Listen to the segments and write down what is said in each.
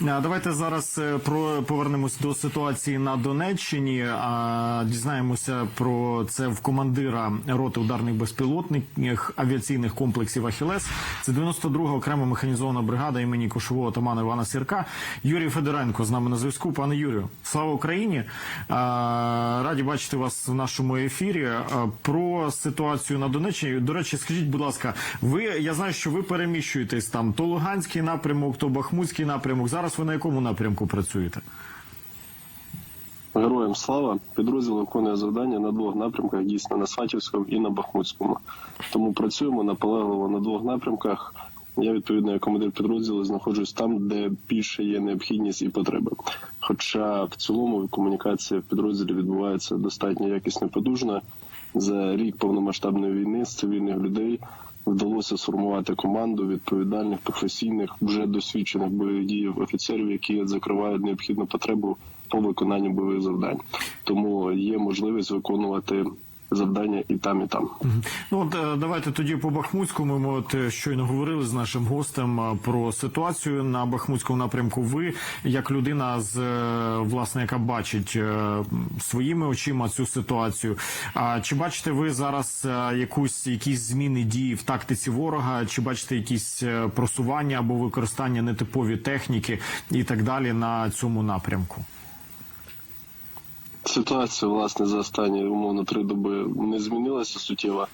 Давайте зараз е, про повернемось до ситуації на Донеччині. А, Дізнаємося про це в командира роти ударних безпілотних авіаційних комплексів Ахілес. Це 92-га окрема механізована бригада імені кошового отамана Івана Сірка. Юрій Федоренко з нами на зв'язку. Пане Юрію, слава Україні! Раді бачити вас в нашому ефірі. Про ситуацію на Донеччині. До речі, скажіть, будь ласка, ви я знаю, що ви переміщуєтесь там то Луганський напрямок, то Бахмутський напрямок. Зараз ви на якому напрямку працюєте? Героям слава підрозділ виконує завдання на двох напрямках, дійсно на Сватівському і на Бахмутському. Тому працюємо наполегливо на двох напрямках. Я відповідно як командир підрозділу знаходжусь там, де більше є необхідність і потреби. Хоча в цілому комунікація в підрозділі відбувається достатньо якісно і потужна. За рік повномасштабної війни з цивільних людей вдалося сформувати команду відповідальних, професійних, вже досвідчених бойових діїв офіцерів, які закривають необхідну потребу по виконанню бойових завдань. Тому є можливість виконувати завдання і там, і там. Ну от е, давайте тоді по Бахмутському. Ми от е, щойно говорили з нашим гостем е, про ситуацію на Бахмутському напрямку. Ви як людина з власне, яка бачить своїми очима цю ситуацію. А чи бачите ви зараз якусь якісь зміни дії в тактиці ворога? Чи бачите якісь просування або використання нетипові техніки і так далі на цьому напрямку? Ситуація, власне, за останні умовно три доби не змінилася суттєво.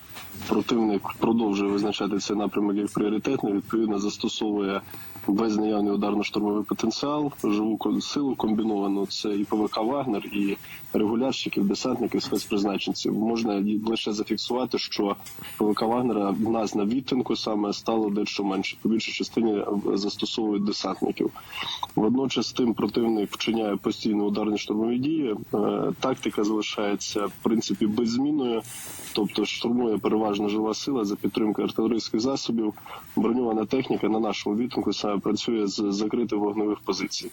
Противник продовжує визначати цей напрямок як пріоритетний. Відповідно, застосовує весь наявний ударно-штурмовий потенціал, живу силу комбіновану. Це і ПВК Вагнер, і регулярщиків, десантників, спецпризначенців. Можна лише зафіксувати, що ПВК Вагнера в нас на відтинку саме стало дещо менше. По більшій частині е, застосовують десантників. Водночас тим противник вчиняє постійно ударні штурмові дії. Тактика залишається в принципі беззмінною, тобто штурмує переважно жива сила за підтримкою артилерійських засобів. Броньована техніка на нашому відтинку саме працює з закритих вогневих позицій.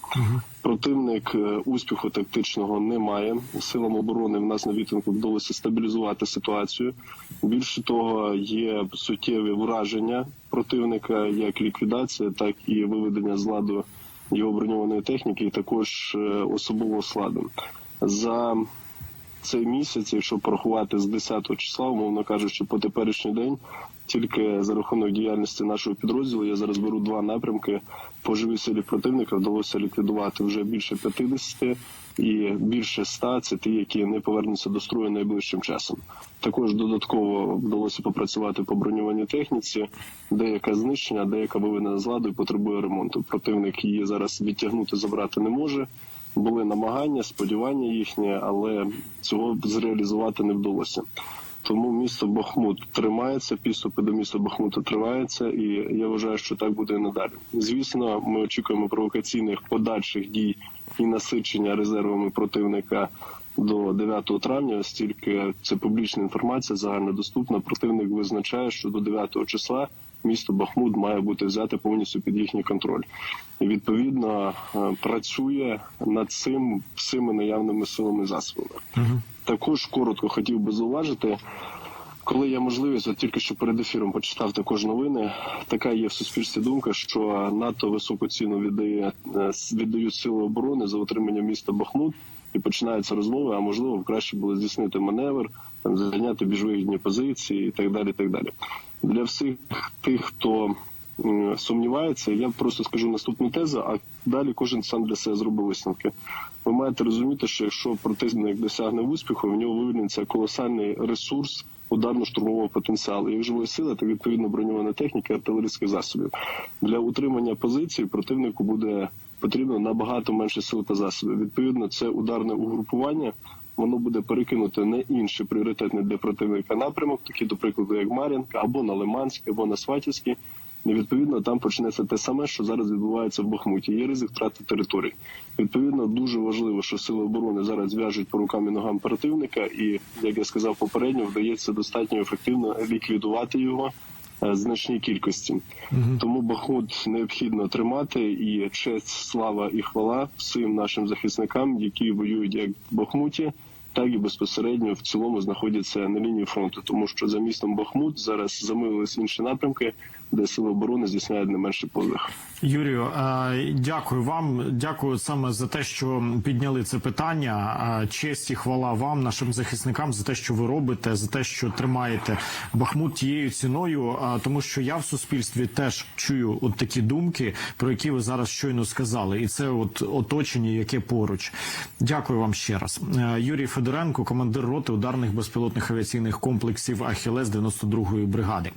Противник е, успіху тактичного не має. Силам оборони в нас на відтинку вдалося стабілізувати ситуацію. Більше того, є суттєві враження противника, як ліквідація, так і виведення з ладу його броньованої техніки, і також е, особового складу. За цей місяць, якщо порахувати з 10 числа, умовно кажучи, по теперішній день, тільки за рахунок діяльності нашого підрозділу, я зараз беру два напрямки. По живій силі противника вдалося ліквідувати вже більше 50 і більше 100 – це ті, які не повернуться до строю найближчим часом. Також додатково вдалося попрацювати по броньованій техніці, деяка знищення, деяка виведена з ладу і потребує ремонту. Противник її зараз відтягнути, забрати не може. Були намагання, сподівання їхні, але цього зреалізувати не вдалося. Тому місто Бахмут тримається, підступи до міста Бахмута триваються, і я вважаю, що так буде і надалі. Звісно, ми очікуємо провокаційних подальших дій і насичення резервами противника до 9 травня, оскільки це публічна інформація, загальнодоступна. Противник визначає, що до 9 числа місто Бахмут має бути взяте повністю під їхній контроль. І відповідно е, працює над цим всіми наявними силами засобами. Також коротко хотів би зауважити. Коли є можливість, от тільки що перед ефіром почитав також новини. Така є в суспільстві думка, що НАТО високу ціну віддає е, віддають сили оборони за отримання міста Бахмут, і починаються розмови. А можливо, краще було здійснити маневр, там зайняти більш вигідні позиції і так далі. І так далі. Для всіх тих, хто сумнівається, я просто скажу наступну тезу, а далі кожен сам для себе зробить висновки. Ви маєте розуміти, що якщо противник досягне успіху, в нього вивільниться колосальний ресурс ударно-штурмового потенціалу. Як живої сили, так відповідно броньована техніка, артилерійських засобів. Для утримання позицій противнику буде потрібно набагато менше сил та засобів. Відповідно, це ударне угрупування. Воно буде перекинуте на інший пріоритетний для противника напрямок, такі, до прикладу, як Мар'їнка, або на Лиманський, або на Сватівський. І відповідно там почнеться те саме, що зараз відбувається в Бахмуті. Є ризик втрати територій. Відповідно, дуже важливо, що сили оборони зараз зв'яжуть по рукам і ногам противника, і як я сказав попередньо, вдається достатньо ефективно ліквідувати його е, значній кількості. Тому Бахмут необхідно тримати і честь, слава і хвала всім нашим захисникам, які воюють як в Бахмуті, так і безпосередньо в цілому знаходяться на лінії фронту, тому що за містом Бахмут зараз замилились інші напрямки, де сили оборони здійсняють не менший подвиг. Юрію, дякую вам. Дякую саме за те, що підняли це питання. Честь і хвала вам, нашим захисникам, за те, що ви робите, за те, що тримаєте Бахмут тією ціною. Тому що я в суспільстві теж чую от такі думки, про які ви зараз щойно сказали, і це от оточення, яке поруч. Дякую вам ще раз. Юрій Федоренко, командир роти ударних безпілотних авіаційних комплексів Ахілес 92-ї бригади.